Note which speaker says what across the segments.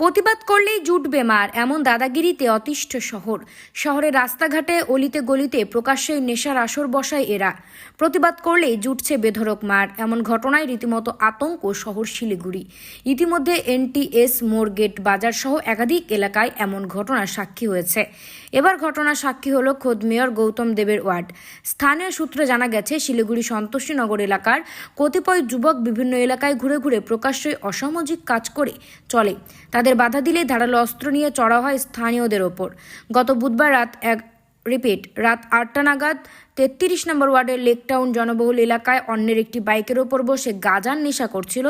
Speaker 1: প্রতিবাদ করলেই জুটবে মার এমন দাদাগিরিতে অতিষ্ঠ শহর। শহরের রাস্তাঘাটে অলিতে গলিতে প্রকাশ্যে নেশার আসর বসায় এরা। প্রতিবাদ করলেই জুটছে বেধরক মার, এমন ঘটনায় রীতিমতো আতঙ্ক শহর শিলিগুড়ি। ইতিমধ্যে এনটিএস মোড় গেট বাজার সহ একাধিক এলাকায় এমন ঘটনার সাক্ষী হয়েছে। এবার ঘটনার সাক্ষী হলো খোদ মেয়র গৌতম দেবের ওয়ার্ড। স্থানীয় সূত্রে জানা গেছে, শিলিগুড়ি সন্তোষীনগর এলাকার কতিপয় যুবক বিভিন্ন এলাকায় ঘুরে ঘুরে প্রকাশ্যে অসামাজিক কাজ করে চলে। তাদের বাধা দিলে ধারালো অস্ত্র নিয়ে চড়া হয় স্থানীয়দের ওপর। গত বুধবার রাত এক, রিপিট, রাত আটটা নাগাদ তেত্রিশ নম্বর ওয়ার্ডের লেকটাউন জনবহুল এলাকায় অন্যের একটি বাইকের ওপর বসে গাজার নেশা করছিল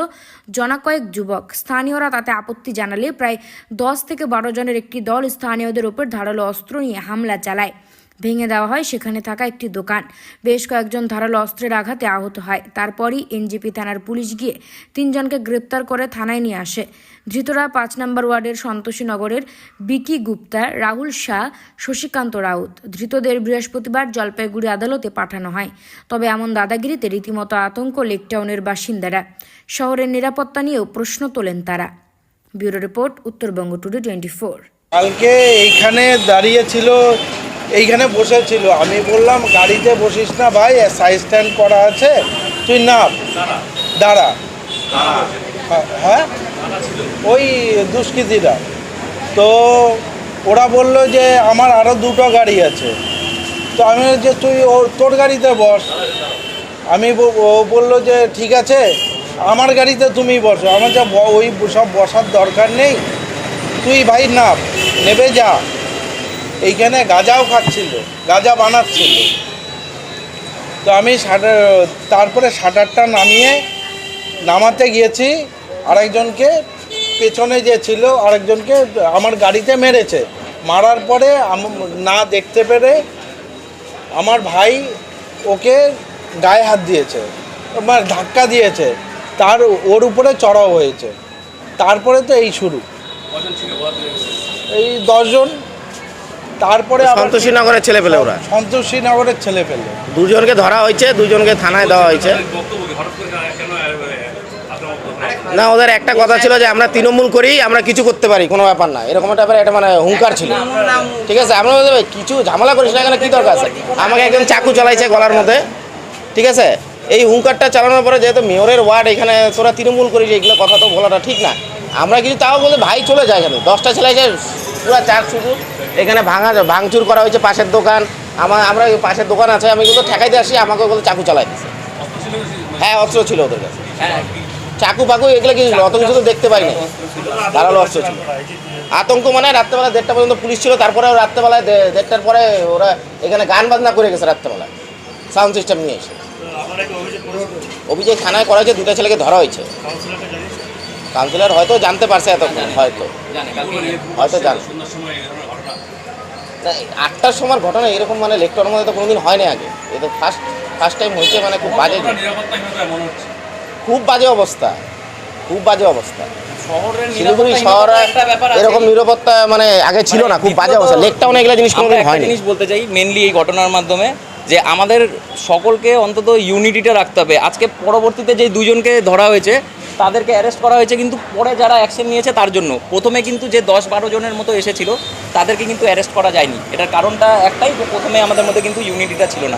Speaker 1: জনা কয়েক যুবক। স্থানীয়রা তাতে আপত্তি জানালে প্রায় দশ থেকে বারো জনের একটি দল স্থানীয়দের ওপর ধারালো অস্ত্র নিয়ে হামলা চালায়। ভেঙে দেওয়া হয়। সেখানে থাকা একটি দোকান। বেশ কয়েকজন ধারালো অস্ত্রের আঘাতে আহত হয়। তারপরই এনজিপি থানার পুলিশ গিয়ে তিনজনকে গ্রেপ্তার করে থানায় নিয়ে আসে। ধৃতরা পাঁচ নম্বর ওয়ার্ডের সন্তোষীনগরের বিকি গুপ্তা, রাহুল শাহ, শশীকান্ত রাউত। ধৃতদের বৃহস্পতিবার জলপাইগুড়ি আদালতে পাঠানো হয়। তবে এমন দাদাগিরিতে রীতিমতো আতঙ্ক লেকটাউনের বাসিন্দারা। শহরের নিরাপত্তা নিয়েও প্রশ্ন তোলেন তারা। Bureau report, Uttarbanga today twenty four
Speaker 2: কালকে এইখানে দাঁড়িয়ে ছিল এইখানে বসেছিল আমি বললাম গাড়িতে বসিস না ভাই সাইড স্ট্যান্ড করা আছে। তুই নাম? দাঁড়া। হ্যাঁ, হ্যাঁ? ওই দুষ্কৃতীরা। তো ওরা বলল যে আমার আরও দুটো গাড়ি আছে। তো আমি যে তুই ও তোর গাড়িতে বস। আমি ও বলল যে ঠিক আছে আমার গাড়িতে তুমি বসো। আমার যা ওই সব বসার দরকার নেই। তুই ভাই নাম, নেবে যা। এইখানে গাঁজাও খাচ্ছিল, গাঁজা বানাচ্ছিল। তো আমি শাটার তারপরে শাটারটা নামিয়ে নামাতে গিয়েছি, আরেকজনকে পেছনে যে ছিল, আরেকজনকে আমার গাড়িতে মেরেছে। মারার পরে না দেখতে পেরে আমার ভাই ওকে গায়ে হাত দিয়েছে মানে ধাক্কা দিয়েছে। তার, ওর উপরে চড়াও হয়েছে। তারপরে তো এই শুরু। এই দশজন। তারপরে আবার
Speaker 3: সন্তোষীনগরের ছেলে পেলে ওরা।
Speaker 2: সন্তোষীনগরের ছেলে পেলে।
Speaker 3: দুজনকে ধরা হয়েছে দুজনকে থানায় দেওয়া হয়েছে। না ওদের একটা কথা ছিল যে আমরা তৃণমূল করি আমরা কিছু করতে পারি কোনো ব্যাপার না। এরকম একটা ব্যাপারে একটা মানে হুঙ্কার ছিল। ঠিক আছে আমরা বলতে কিছু ঝামেলা করিস না এখানে কী দরকার আছে? আমাকে একজন চাকু চালাইছে গলার মধ্যে। ঠিক আছে? এই হুঙ্কারটা চালানোর পরে যেহেতু মেয়রের ওয়ার্ড এখানে তোরা তৃণমূল করিস এগুলো কথা তো বলাটা ঠিক না। আমরা কিন্তু তাও বলতে ভাই চলে যায় এখানে দশটা ছেলে এসে পুরো চার শুধু এখানে ভাঙা ভাঙচুর করা হয়েছে পাশের দোকান। আমার আমরা পাশের দোকান আছে আমি এগুলো ঠেকাইতে আসি আমাকে ওগুলো চাকু চালাই দিচ্ছে হ্যাঁ অস্ত্র ছিল ওদের কাছে। চাকু পাকু এগুলো কি কিছু তো দেখতে পাইনি। ধারালো অস্ত্র ছিল। আতঙ্ক মানে রাত্রেবেলা দেড়টা পর্যন্ত পুলিশ ছিল তারপরে রাত্রেবেলায় দেড়টার পরে ওরা এখানে গান বাজনা করে গেছে রাত্রেবেলায়। সাউন্ড সিস্টেম নিয়ে এসে। অভিযোগ থানায় করা হয়েছে দুটো ছেলেকে ধরা হয়েছে। কাউন্সিলর হয়তো জানতে পারছে এতক্ষণ হয়তো। হয়তো জানে। আটটার সময় ঘটনা এরকম মানে লেকটার মধ্যে তো কোনোদিন হয় না আগে। এ তো ফার্স্ট ফার্স্ট টাইম হয়েছে মানে খুব বাজে খুব বাজে অবস্থা খুব বাজে অবস্থা। শিলিগুড়ি শহরে। এরকম নিরাপত্তা মানে আগে ছিল না খুব বাজে অবস্থা। লেকটাউনে এগুলো জিনিস
Speaker 4: একটা
Speaker 3: হয়নি।
Speaker 4: জিনিস বলতে চাই মেনলি এই ঘটনার মাধ্যমে যে আমাদের সকলকে অন্তত ইউনিটিটা রাখতে হবে। আজকে পরবর্তীতে যে দুজনকে ধরা হয়েছে তাদেরকে অ্যারেস্ট করা হয়েছে কিন্তু পরে যারা অ্যাকশন নিয়েছে তার জন্য। প্রথমে কিন্তু যে দশ বারো জনের মতো এসেছিল, তাদেরকে কিন্তু অ্যারেস্ট করা যায়নি। এটার কারণটা একটাই প্রথমে আমাদের মধ্যে কিন্তু ইউনিটিটা ছিল না।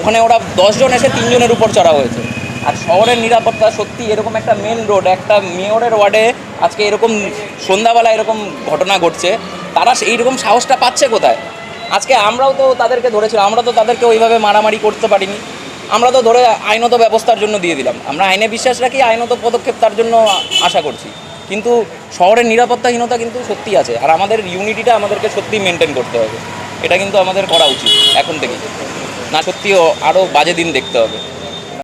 Speaker 4: ওখানে ওরা দশজন এসে তিনজনের উপর চড়া হয়েছে। আর শহরের নিরাপত্তা সত্যি এরকম একটা মেন রোড একটা মেয়রের ওয়ার্ডে আজকে এরকম সন্ধ্যাবেলা এরকম ঘটনা ঘটছে। তারা এইরকম সাহসটা পাচ্ছে কোথায়? আজকে আমরাও তো তাদেরকে ধরেছিলাম, আমরা তো তাদেরকে ওইভাবে মারামারি করতে পারিনি। আমরা তো ধরে আইনত ব্যবস্থার জন্য দিয়ে দিলাম। আমরা আইনে বিশ্বাস রাখি, আইনত পদক্ষেপ তার জন্য আশা করছি। কিন্তু শহরের নিরাপত্তাহীনতা কিন্তু সত্যি আছে, আর আমাদের ইউনিটিটা আমাদেরকে সত্যি মেনটেন করতে হবে। এটা কিন্তু আমাদের করা উচিত, এখন থেকে না সত্যিও আরও বাজে দিন দেখতে হবে।